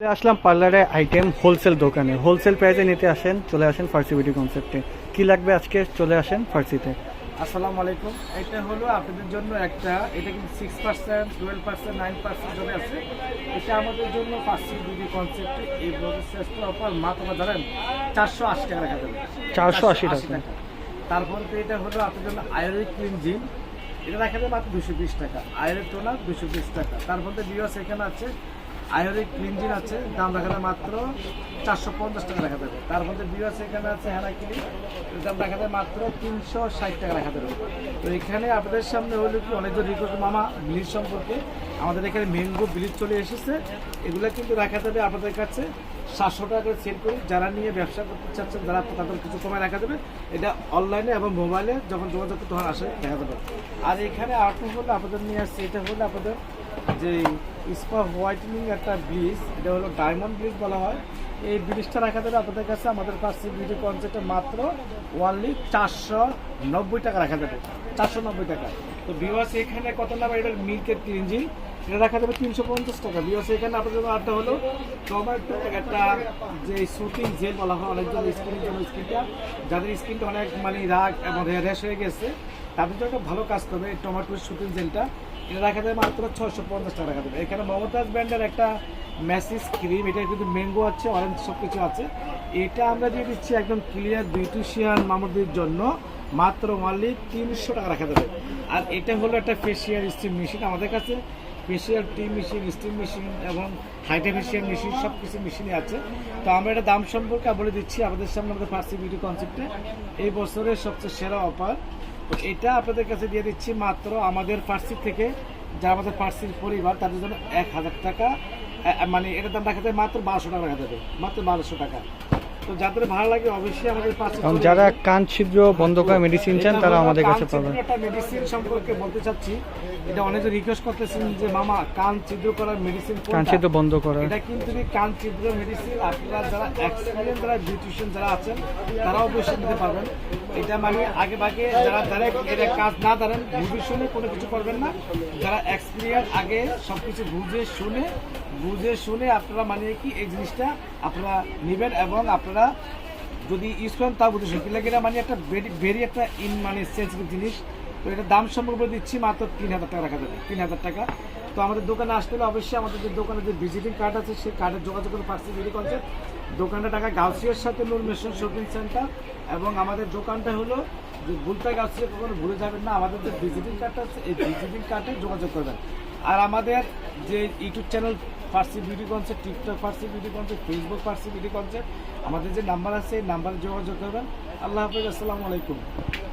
চলে আসলাম পার্লারে item wholesale দোকানে। হোলসেল প্রাইসে নিতে আসেন চলে আসেন ফার্সি বিউটি কনসেপ্টে কি লাগবে আজকে? চলে আসেন ফার্সিতে আসসালামু আলাইকুম। এটা হলো আপনাদের জন্য একটা এটা কিন্তু six percent twelve percent nine percent ধরে আছে। এটা আমাদের জন্য পাঁচশো ডিগ্রি কনসেপ্টে এই শ্রেষ্ঠ অফার মাত্র ধরেন চারশো আশি টাকা রাখা যাবে। 480 টাকা। তারপর তো এটা হলো আপনাদের জন্য আয়ুর্বেদিক ক্লিনজিং এটা রাখা যাবে মাত্র দুশো বিশ টাকা। আয়ুর্বেদ টোনার দুশো বিশ টাকা। তারপর তো বিওয়াস এখানে আছে আয়ুর্বেদিক ক্লিনজিং আছে, দাম রাখা যাবে মাত্র চারশো পঞ্চাশ টাকা রাখা যাবে। তার মধ্যে বিওয়াস এখানে আছে হেনা ক্লিন দাম রাখা যাবে মাত্র তিনশো ষাট টাকা রাখা যাবে। তো এখানে আপনাদের সামনে হলো কি অনেকজন রিকোয়েস্ট মামা, ব্লিচ সম্পর্কে, আমাদের এখানে ম্যাঙ্গো ব্লিচ চলে এসেছে। এগুলো কিন্তু রাখা যাবে আপনাদের কাছে সাতশো টাকা করে সেল করি। যারা নিয়ে ব্যবসা করতে চাচ্ছেন যারা তাদের কিছু কমায় রাখা যাবে। এটা অনলাইনে এবং মোবাইলে যখন যোগাযোগ তখন আসে দেখা যাবে। আর এখানে আরেকটা হলো আপনাদের নিয়ে আসছে, এটা হলে আপনাদের যে স্পা হোয়াইটেনিং একটা ব্লিচ এটা হলো ডায়মন্ড ব্লিচ বলা হয়। এই ব্রিজটা রাখা যাবে আপনাদের কাছে, আমাদের কাছে বিউটি কনসেপ্টে মাত্র ওয়ানলি চারশো নব্বই টাকা রাখা যাবে। চারশো নব্বই টাকা। তো বিওয়াস এখানে কত নাম এটা মিল্কের ক্লিনজিং এটা রাখা যাবে তিনশো পঞ্চাশ টাকা। বিওয়াস এখানে আপনাদের আরেকটা হলো টমেটো একটা যে সুটিং জেল বলা হয় অনেকজন স্কিনের জন্য স্কিনটা যাদের স্কিনটা অনেক মানে রাগ এবং র্যাশ হয়ে গেছে, তাদের জন্য ভালো কাজ করবে এই টমেটো শুটিং জেলটা এটা রাখা যাবে মাত্র ছশো পঞ্চাশ টাকা রাখা যাবে। এখানে মমতাজ ব্র্যান্ডের একটা ম্যাসিস ক্রিম, এটা কিন্তু ম্যাঙ্গো আছে, অরেঞ্জ সব কিছু আছে। এটা আমরা দিয়ে দিচ্ছি একদম ক্লিয়ার বিউটিশিয়ান মামুদের জন্য, মাত্র অনলি তিনশো টাকা রাখা যাবে। আর এটা হলো একটা ফেসিয়াল স্টিম মেশিন আমাদের কাছে। ফেসিয়াল টি মেশিন স্টিম মেশিন এবং হাইড্রোফেশিয়াল মেশিন সব কিছু মেশিনই আছে। তো আমরা এটা দাম সম্পর্কে বলে দিচ্ছি, আমাদের সামনে আমাদের ফার্সি বিউটি কনসেপ্টে এই বছরের সবচেয়ে সেরা অফার তো এটা আপনাদের কাছে দিয়ে দিচ্ছি মাত্র আমাদের ফার্সি থেকে, যারা আমাদের ফার্সির পরিবার, তাদের জন্য এক হাজার টাকা। মানে এটার দাম রাখা যায় মাত্র বারোশো টাকা রাখা যাবে। মাত্র বারোশো টাকা। যাদের ভালো লাগে অবশ্যই আমাদের পাশে এবং যারা কান ছিদ্র বন্ধ করা মেডিসিন চান তারা আমাদের কাছে পাবেন। একটা মেডিসিন সম্পর্কে বলতে চাচ্ছি এটা অনেকে রিকোয়েস্ট করতেছেন যে মামা কান ছিদ্র করার মেডিসিন কান ছিদ্র বন্ধ করা। এটা কিন্তু কান ছিদ্র মেডিসিন আপনারা যারা এক্সপিরিয়েন্স যারা বিউটিশিয়ান যারা আছেন তারা অবশ্যই নিতে পারবেন। এটা মানে আগে ভাগে যারা ডাইরেক্ট এটা কাজ না বুঝে শুনে কোনো কিছু করবেন না। যারা এক্সপিরিয়েন্স আগে সব কিছু বুঝে শুনে বুঝে শুনে আপনারা মানে কি এই জিনিসটা আপনারা নেবেন এবং আপনারা যদি ইউজ করেন তা বুঝে শুনে। এটা মানে একটা ভেরি একটা ইন মানে সেন্সিটিভ জিনিস। তো এটা দাম সম্পর্কে দিচ্ছি মাত্র তিন হাজার টাকা রাখা যাবে। তিন হাজার টাকা। তো আমাদের দোকানে আসতে হলে অবশ্যই আমাদের যে দোকানে যে ভিজিটিং কার্ড আছে, সেই কার্ডের যোগাযোগ করে পার্সি বিডি করছে দোকানটা টাকা গাউসিয়ার সাথে নূর মেশন শপিং সেন্টার এবং আমাদের দোকানটা হলো যে ভুলটা গাউসিয়া, কখনো ভুলে যাবেন না। আমাদের যে ভিজিটিং কার্ডটা আছে, এই ভিজিটিং কার্ডে যোগাযোগ করবেন। আর আমাদের যে YouTube channel Farsi beauty concept TikTok Farsi beauty concept Facebook Farsi beauty concept আমাদের যে নাম্বার আছে, এই নাম্বারে যোগাযোগ করবেন। আল্লাহ হাফিজ, আসসালামু আলাইকুম।